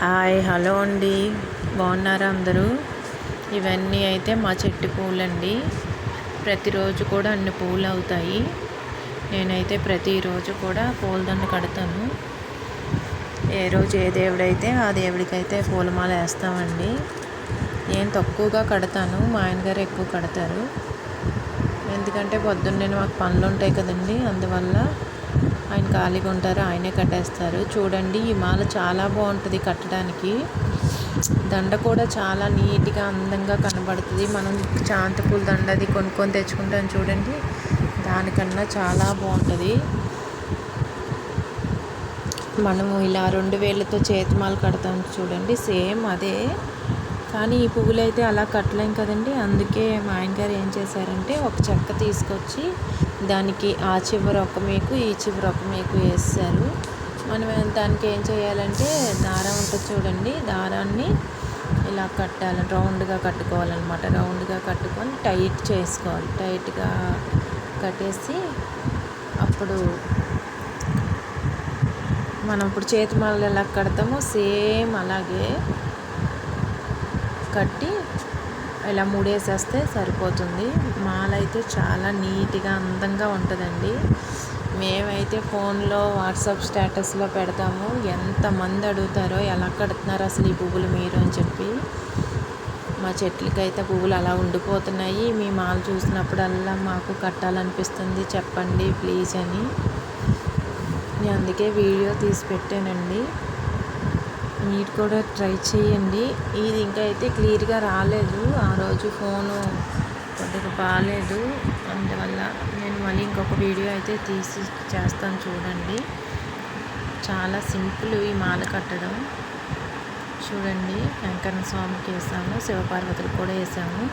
Hi hello అండి. బాగున్నారా అందరూ? ఇవన్నీ అయితే మా చెట్టు పూలండి. ప్రతిరోజు కూడా అన్ని పూలు అవుతాయి నేనైతే ప్రతిరోజు కూడా పూలదండ కడతాను. ఏ రోజు ఏ దేవుడైతే ఆ దేవుడికైతే పూలమాల వేస్తామండి. నేను తక్కువగా కడతాను మా ఆయనగారు ఎక్కువ కడతారు. ఎందుకంటే పొద్దున్నే మాకు పనులు ఉంటాయి కదండి అందువల్ల ఆయన ఖాళీగా ఉంటారు ఆయనే కట్టేస్తారు. చూడండి ఈ మాల చాలా బాగుంటుంది కట్టడానికి. దండ కూడా చాలా నీట్గా అందంగా కనబడుతుంది. మనం చాంతి పూల దండ అది కొనుక్కొని తెచ్చుకుంటాం చూడండి. దానికన్నా చాలా బాగుంటుంది. మనము ఇలా రెండు వేలతో చేతిమాల కడతాం చూడండి. సేమ్ అదే. కానీ ఈ పువ్వులు అయితే అలా కట్టలేం కదండి. అందుకే మా ఆయన గారు ఏం చేశారంటే ఒక చెక్క తీసుకొచ్చి దానికి ఆ చివర ఒక మేకు ఈ చివర ఒక మేకు వేస్తారు మనం దానికి ఏం చేయాలంటే దారం ఉంటుంది చూడండి దారాన్ని ఇలా కట్టాలి రౌండ్గా కట్టుకోవాలన్నమాట. రౌండ్గా కట్టుకొని టైట్ చేసుకోవాలి. టైట్గా కట్టేసి అప్పుడు మనం ఇప్పుడు చేతి మళ్ళీ ఎలా కడతామో సేమ్ అలాగే కట్టి ఇలా మూడేసేస్తే సరిపోతుంది. మాల అయితే చాలా నీట్గా అందంగా ఉంటుందండి. మేమైతే ఫోన్లో వాట్సాప్ స్టేటస్లో పెడతాము. ఎంతమంది అడుగుతారో ఎలా కడుతున్నారు అసలు ఈ పువ్వులు మీరు అని చెప్పి. మా చెట్లకైతే పువ్వులు అలా ఉండిపోతున్నాయి. మీ మాల చూసినప్పుడల్లా మాకు కట్టాలనిపిస్తుంది. చెప్పండి ప్లీజ్ అని. నేను అందుకే వీడియో తీసి పెట్టానండి. మీరు కూడా ట్రై చేయండి. ఇది ఇంకా అయితే క్లియర్గా రాలేదు. ఆ రోజు ఫోను కొద్దిగా బాగాలేదు అందువల్ల నేను మళ్ళీ ఇంకొక వీడియో అయితే తీసి చేస్తాను చూడండి. చాలా సింపుల్ ఈ మాల కట్టడం. చూడండి. వెంకన్న స్వామికి వేసాము. శివపార్వతులు కూడా వేసాము.